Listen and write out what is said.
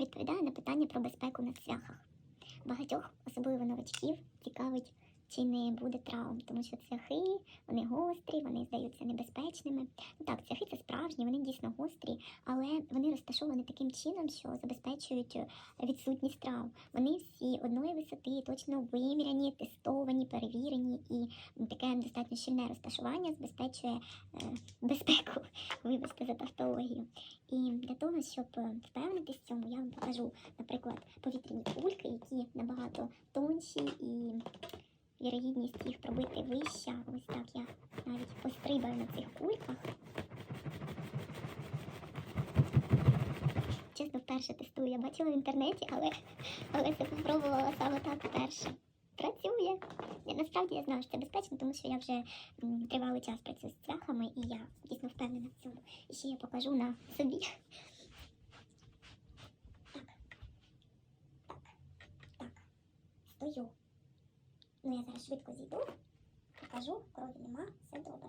відповідає на питання про безпеку на цвяхах. Багатьох, особливо новачків, цікавить, чи не буде травм, тому що цвяхи вони гострі, вони здаються небезпечними. Ну так, цвяхи це справжні, вони дійсно гострі, але вони розташовані таким чином, що забезпечують е, відсутність травм. Вони всі одної висоти, точно виміряні, тестовані, перевірені, і таке достатньо щільне розташування забезпечує е, безпеку, вибачте за тавтологію. І для того, щоб е, впевнитись в цьому, я вам покажу, наприклад, повітряні кульки, які набагато тонші і вірогідність їх пробити вища. Ось так я навіть пострибаю на цих кульках. Чесно, вперше тестую. Я бачила в інтернеті, але, але це спробувала саме так вперше. Працює. Я, насправді я знаю, що це безпечно, тому що я вже тривалий час працюю з цвяхами, і я дійсно впевнена в цьому. І ще я покажу на собі. Так. Так. Так. Стою. Ну, я зараз швидко зійду, покажу, крові нема, все добре.